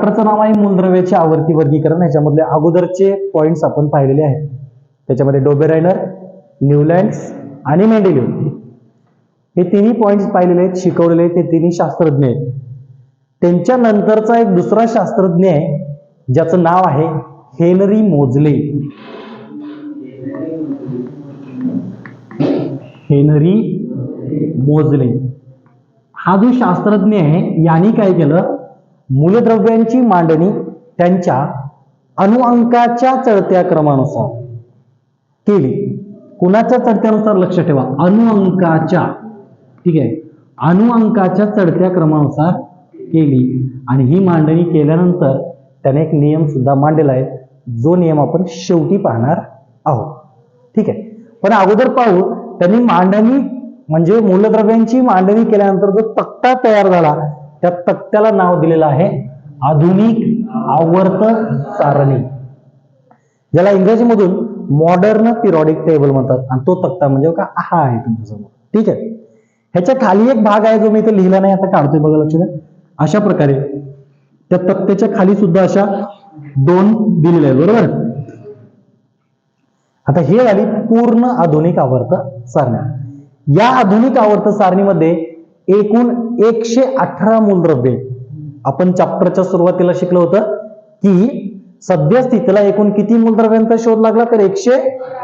चॅप्टरचं नाव आहे मूलद्रव्याचे आवर्ती वर्गीकरण. याच्यामधले अगोदरचे पॉईंट्स आपण पाहिलेले आहेत. त्याच्यामध्ये डोबेरायनर न्यूलँड्स आणि मेंडेलिव हे तिन्ही पॉईंट्स पाहिलेले आहेत शिकवलेले आहेत तिन्ही शास्त्रज्ञ आहेत. त्यांच्या नंतरचा एक दुसरा शास्त्रज्ञ आहे ज्याचं नाव आहे हेनरी मोजले. हेनरी मोजले. हा जो शास्त्रज्ञ आहे यांनी काय केलं? मूलद्रव्यांची मांडणी त्यांच्या अणुअंकाच्या चढत्या क्रमानुसार केली. कुणाच्या चढत्यानुसार लक्ष ठेवा? अणुअंकाच्या ठीक आहे? अणुअंकाच्या चढत्या क्रमानुसार केली. आणि ही मांडणी केल्यानंतर त्याने एक नियम सुद्धा मांडलेला आहे. जो नियम आपण शेवटी पाहणार आहोत. ठीक आहे? पण अगोदर पाहू. त्यांनी मांडणी म्हणजे मूलद्रव्यांची मांडणी केल्यानंतर जो तक्ता तयार झाला त्या तक्त्याला नाव दिलेलं आहे आधुनिक आवर्त सारणी. ज्याला इंग्रजीमधून मॉडर्न पिरॉडिक टेबल म्हणतात. आणि तो तक्ता म्हणजे का हा आहे तुमच्यासमोर. ठीक आहे? ह्याच्या खाली एक भाग आहे जो मी इथे लिहिला नाही आता काढतोय बघा लक्ष द्या अशा प्रकारे त्या तक्त्याच्या खाली सुद्धा अशा दोन दिलेल्या आहेत बरोबर? आता हे झाली पूर्ण आधुनिक आवर्त सारणी. या आधुनिक आवर्त सारणीमध्ये एकूण एकशे अठरा मूलद्रव्ये आपण चॅप्टरच्या सुरुवातीला शिकलो होतं की सद्यस्थितीला एकूण किती मूलद्रव्यांचा शोध लागला? तर एकशे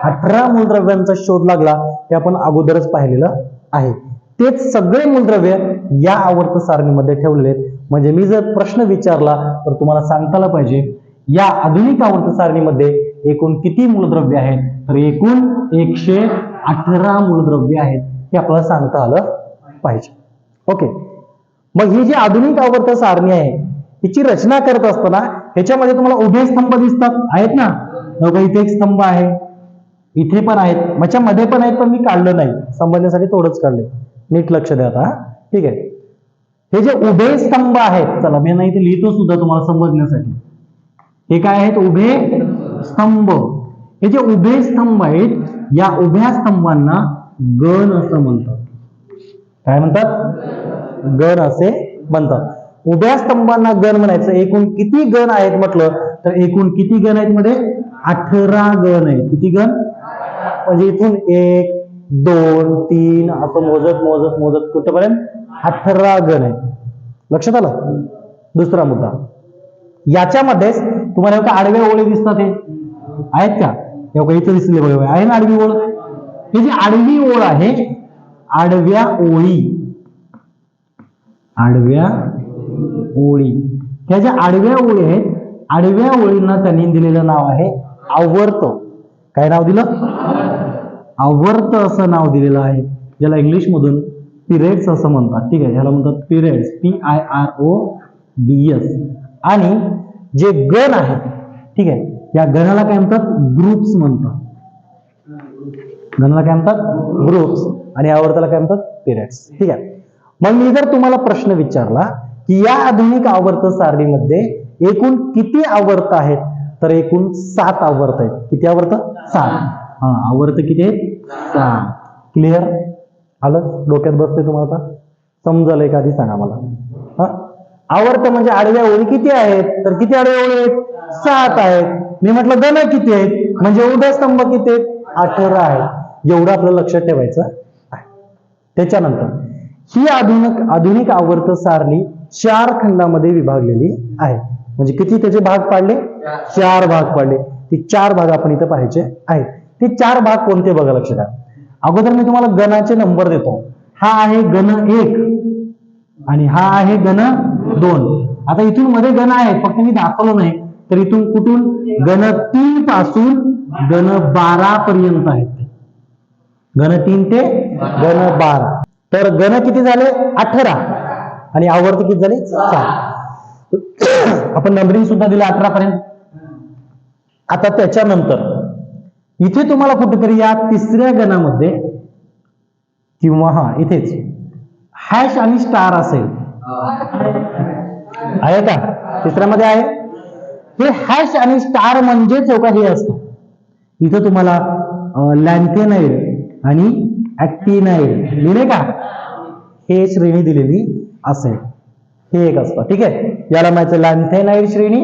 अठरा मूलद्रव्यांचा शोध लागला हे आपण अगोदरच पाहिलेलं आहे. तेच सगळे मूलद्रव्य या आवर्त सारणीमध्ये ठेवलेले म्हणजे मी जर प्रश्न विचारला तर तुम्हाला सांगता आला पाहिजे या आधुनिक आवर्त सारणीमध्ये एकूण किती मूलद्रव्य आहेत? तर एकूण एकशे अठरा मूलद्रव्य आहेत हे आपल्याला सांगता आलं पाहिजे. ओके मग ही जी आधुनिक आवर्त सारणी आहे हिची रचना करत असताना ह्याच्यामध्ये तुम्हाला उभे स्तंभ दिसतात. आहेत ना? बघा इथे एक स्तंभ आहे. इथे पण आहेत. माझ्या मध्ये पण आहेत पण मी काढलं नाही. समजण्यासाठी थोडंच काढले. नीट लक्ष द्या आता ठीक आहे. हे जे उभे स्तंभ आहेत चला मी नाही ते लिहितो सुद्धा तुम्हाला समजण्यासाठी हे काय आहेत? उभे स्तंभ. हे जे उभे स्तंभ आहेत या उभ्या स्तंभांना गण असं म्हणतात. काय म्हणतात? गण असे म्हणतात उभ्या स्तंभांना गण म्हणायचं. एकूण किती गण आहेत म्हटलं तर एकूण किती गण आहेत म्हणजे अठरा गण आहेत. किती गण? म्हणजे इथून एक दोन तीन असं मोजत मोजत मोजत कुठपर्यंत? अठरा गण आहेत. लक्षात आलं? दुसरा मुद्दा. याच्यामध्येच तुम्हाला एवढ्या आडव्या ओळी दिसतात हे. आहेत का? एवढं इथं दिसले बघा आहे ना आडवी ओळ? ही जी आडवी ओळ आहे आडव्या ओळी. आडव्या ओळी. ह्या ज्या आडव्या ओळी आहेत आडव्या ओळींना त्यांनी दिलेलं नाव आहे आवर्त काय नाव दिलं? आवर्त असं नाव दिलेलं आहे. ज्याला इंग्लिश मधून पिरियड्स असं म्हणतात. ठीक आहे ह्याला म्हणतात periods P I R O D S आणि जे गण आहेत ठीक आहे या गणाला काय म्हणतात? ग्रुप्स म्हणतात. गणाला काय म्हणतात? ग्रुप्स आणि आवर्ताला काय म्हणतात? पिरियड्स ठीक आहे. मग मी जर तुम्हाला प्रश्न विचारला की या आधुनिक आवर्त सारणीमध्ये एकूण किती आवर्त आहेत? तर एकूण सात आवर्त आहेत. किती आवर्त? सात. हा आवर्त किती आहेत? सात. क्लिअर आलं? डोक्यात बसते तुम्हाला आता? समजलं एखादी? सांगा मला. हा? आवर्त म्हणजे आडव्या ओळी किती आहेत? तर किती आडव्या ओळी आहेत? सात आहेत. मी म्हटलं गण किती आहेत? म्हणजे उभ्या स्तंभ किती आहेत? अठरा आहे. एवढं आपलं लक्षात ठेवायचं आहे. त्याच्यानंतर ही आधुनिक आधुनिक आवर्त सारणी चार खंडामध्ये विभागलेली आहे. म्हणजे किती त्याचे भाग पाडले? चार भाग पाडले. ते चार भाग आपण इथं पाहायचे आहेत. ते चार भाग कोणते बघा लक्ष द्या अगोदर मी तुम्हाला गणाचे नंबर देतो. हा आहे गण एक आणि हा आहे गण दोन. आता इथून मध्ये गण आहेत. फक्त मी दाखवलं नाही. तर इथून कुठून? गण तीन पासून गण बारा पर्यंत आहेत गण तीन ते गण बारा. तर गण किती झाले? अठरा. आणि आवर्त किती झाले? चार. आपण नंबरिंग सुद्धा दिलं अठरा पर्यंत. आता त्याच्यानंतर इथे तुम्हाला कुठेतरी या तिसऱ्या गणामध्ये किंवा हा इथेच. हॅश आणि स्टार असेल. आहे का? तिसऱ्यामध्ये आहे. हे हॅश आणि स्टार म्हणजे चौका हे असतं. इथं तुम्हाला लँथेनाईड आणि ऍक्टिनाईड लिहिले का? हे श्रेणी दिलेली असेल हे एक असतं. ठीक आहे? याला म्हणायचं लॅन्थेनाइड श्रेणी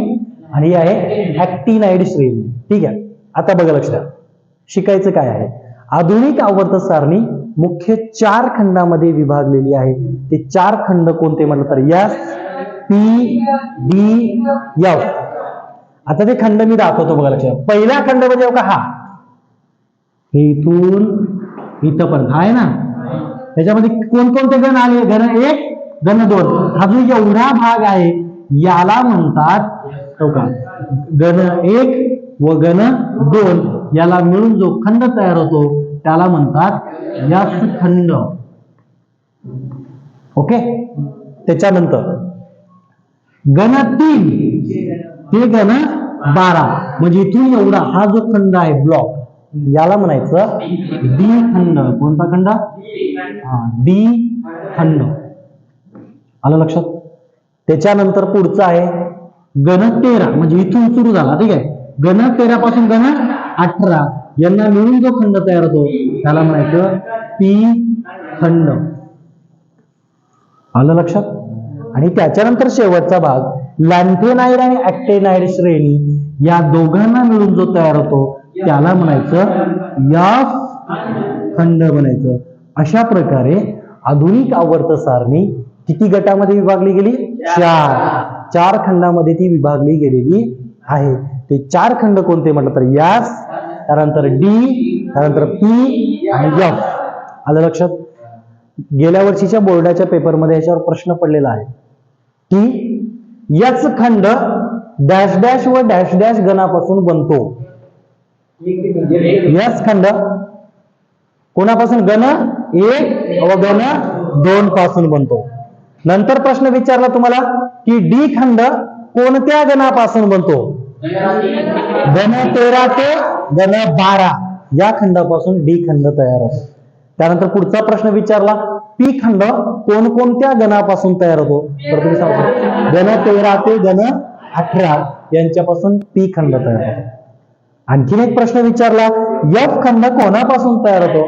आणि ही आहे ऍक्टिनाईड श्रेणी. ठीक आहे? आता बघा लक्ष द्या शिकायचं काय आहे? आधुनिक आवर्त सारणी मुख्य चार खंडामध्ये विभागलेली आहे. ते चार खंड कोणते म्हटलं तर? S P D F. आता ते खंड मी दाखवतो बघा लक्ष पहिला खंड म्हणजे का हा. हे इथून इथपर्यंत पण. आहे ना? त्याच्यामध्ये कोणकोणते गण आले? गण एक गण दोन. हा जो एवढा भाग आहे याला म्हणतात गण एक व गण दोन. याला मिळून जो खंड तयार होतो त्याला म्हणतात यास खंड. ओके? त्याच्यानंतर. गण तीन. ते ना बारा. म्हणजे इथून एवढा. हा जो खंड आहे ब्लॉक याला म्हणायचं डी खंड. कोणता खंड? डी खंड. आलं लक्षात? त्याच्यानंतर पुढचं आहे गण तेरा. म्हणजे इथून सुरू झाला ठीक आहे? गण तेरा पासून गण अठरा. यांना मिळून जो खंड तयार होतो त्याला म्हणायचं पी खंड. आलं लक्षात? आणि त्याच्यानंतर शेवटचा भाग लॅन्थेनाईड आणि ऍक्टेनाईड श्रेणी या दोघांना मिळून जो तयार होतो त्याला म्हणायचं यफ खंड म्हणायचं. अशा प्रकारे आधुनिक आवर्त सारणी किती गटामध्ये विभागली गेली? चार. चार खंडामध्ये ती विभागली गेलेली आहे. ते चार खंड कोणते म्हटलं तर यास त्यानंतर डी त्यानंतर पी आणि एफ आलं लक्षात? गेल्या वर्षीच्या बोर्डाच्या पेपरमध्ये याच्यावर प्रश्न पडलेला आहे. की याच खंड डॅश डॅश व डॅश डॅश गणापासून बनतो. याच खंड कोणापासून? गण एक व गण दोन पासून बनतो. नंतर प्रश्न विचारला तुम्हाला की डी खंड कोणत्या गणापासून बनतो? गण तेरा ते गण बारा या खंडापासून डी खंड तयार होतो. त्यानंतर पुढचा प्रश्न विचारला पी खंड कोणकोणत्या गणापासून तयार होतो? तर तुम्ही सांगतो गण तेरा ते गण अठरा यांच्यापासून पी खंड तयार होतो. आणखीन एक प्रश्न विचारला यफ खंड कोणापासून तयार होतो?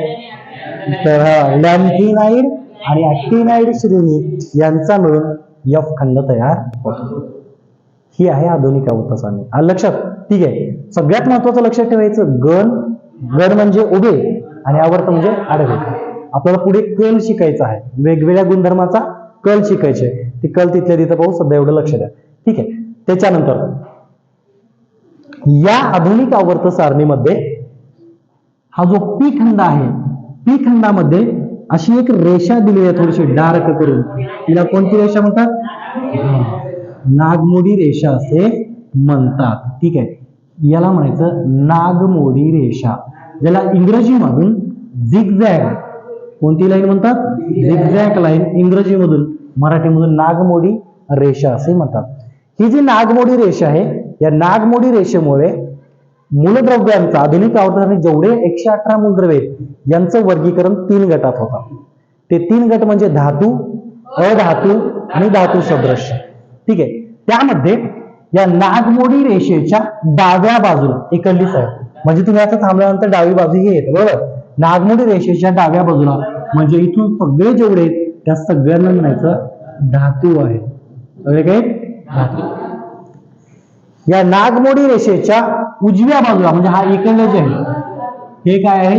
तर लॅम्थिनाईड आणि ऍक्टिनाईड श्रेणी यांचा मिळून यफ खंड तयार होतो. ही आहे आधुनिक अवतासाने. लक्षात? ठीक आहे. सगळ्यात महत्वाचं लक्षात ठेवायचं गण गण म्हणजे उभे आणि आवर्त म्हणजे आडवे. आपल्याला पुढे कल शिकायचा आहे. वेगवेगळ्या गुणधर्माचा कल शिकायचे. ते कल तिथल्या तिथं पाहू सध्या एवढं लक्ष द्या. ठीक आहे. त्याच्यानंतर या आधुनिक आवर्त सारणीमध्ये हा जो पी खंड आहे पी खंडामध्ये अशी एक रेषा दिली आहे थोडीशी डार्क करून. तिला कोणती रेषा म्हणतात? नागमोडी रेषा असे म्हणतात. ठीक आहे. याला म्हणायचं नागमोडी रेषा. ज्याला इंग्रजीमधून झिगझॅग कोणती लाईन म्हणतात? झिगझॅग लाईन इंग्रजीमधून मराठीमधून नागमोडी रेषा असे म्हणतात. ही जी नागमोडी रेषा आहे या नागमोडी रेषेमुळे मूलद्रव्यांचा आधुनिक आवर्तनाने जेवढे एकशे अठरा मूलद्रव्य आहेत यांचं वर्गीकरण तीन गटात होतं. ते तीन गट म्हणजे धातू अधातू आणि धातू सदृश्य ठीक आहे? त्यामध्ये या नागमोडी रेषेच्या डाव्या बाजूला एकल्लीच आहे. म्हणजे तुम्ही आता थांबल्यानंतर डावी बाजू ही येते बरोबर? नागमोडी रेषेच्या डाव्या बाजूला म्हणजे इथून सगळे जेवढे आहेत त्या सगळ्यांना म्हणायचं धातू आहे. सगळे काय धातू. या नागमोडी रेषेच्या उजव्या बाजूला म्हणजे हा इकडलं जे आहे हे काय आहे?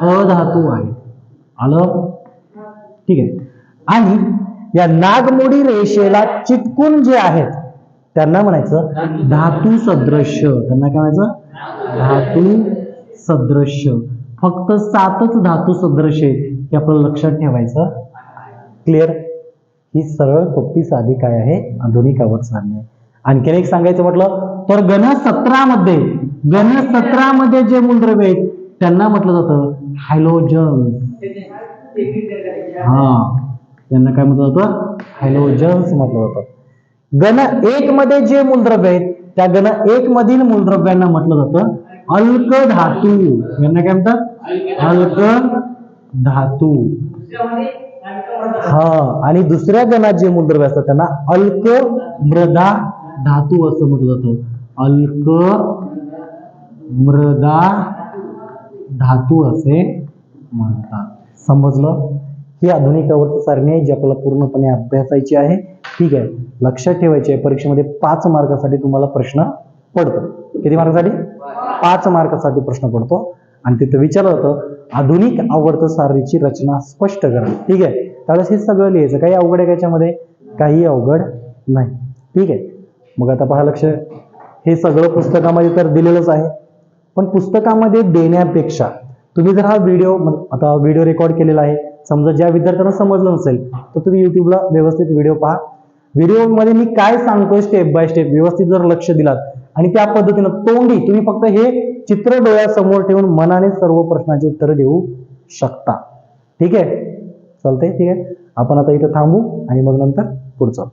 अधातू आहे. आलं? ठीक आहे. आणि या नागमोडी रेषेला चिटकून जे आहेत त्यांना म्हणायचं धातू सदृश्य. त्यांना काय म्हणायचं? धातू सदृश्य. फक्त सातच धातू सदृश आहेत हे आपल्याला लक्षात ठेवायचं. क्लिअर ही सरळ सोपी साधी काय आहे? आधुनिक आवर्त आहे आणखीन एक सांगायचं म्हटलं तर गण सत्रामध्ये गण सत्रामध्ये जे मूलद्रव्य आहेत त्यांना म्हटलं जातं हायलोजन हा. त्यांना काय म्हटलं जातं? हायलोजन्स म्हटलं जातं. गण एक मध्ये जे मूलद्रव्य आहेत त्या गण एक मधील मूलद्रव्यांना म्हटलं जातं अल्क धातू. यांना काय म्हणतात? अल्क धातू. हा आणि दुसऱ्या गणात जे मूलद्रव्य असतात त्यांना अल्क मृदा धातू असं म्हटलं जातं. अल्क मृदा धातू असे म्हणतात. समजलं? ही आधुनिक आवर्त सारणी आहे जी आपल्याला पूर्णपणे अभ्यासायची आहे. ठीक आहे. लक्षात ठेवायची आहे. परीक्षेमध्ये पाच मार्कासाठी तुम्हाला प्रश्न पडतो. किती मार्कासाठी? पाच मार्कासाठी प्रश्न पडतो. आणि तिथं विचारलं होतं आधुनिक आवर्त सारणीची रचना स्पष्ट करा. ठीक आहे? त्यावेळेस हे सगळं लिहायचं. काही अवघड आहे याच्यामध्ये? काही अवघड नाही. ठीक आहे? मग आता पहा लक्ष. हे सगळं पुस्तकामध्ये तर दिलेलंच आहे. पण पुस्तकामध्ये देण्यापेक्षा तुम्ही जर हा व्हिडिओ आता व्हिडिओ रेकॉर्ड केलेला आहे. समजा ज्या विद्यार्थ्यांना समजलं नसेल तर तुम्ही युट्यूबला व्यवस्थित व्हिडिओ पहा. व्हिडिओमध्ये मी काय सांगतोय स्टेप बाय स्टेप व्यवस्थित जर लक्ष दिलात आणि त्या पद्धतीनं तोंडी तुम्ही फक्त हे चित्र डोळ्यासमोर ठेवून मनाने सर्व प्रश्नाची उत्तरं देऊ शकता. ठीक आहे? चालतंय? ठीक आहे? आपण आता इथं थांबू आणि मग नंतर पुढचं.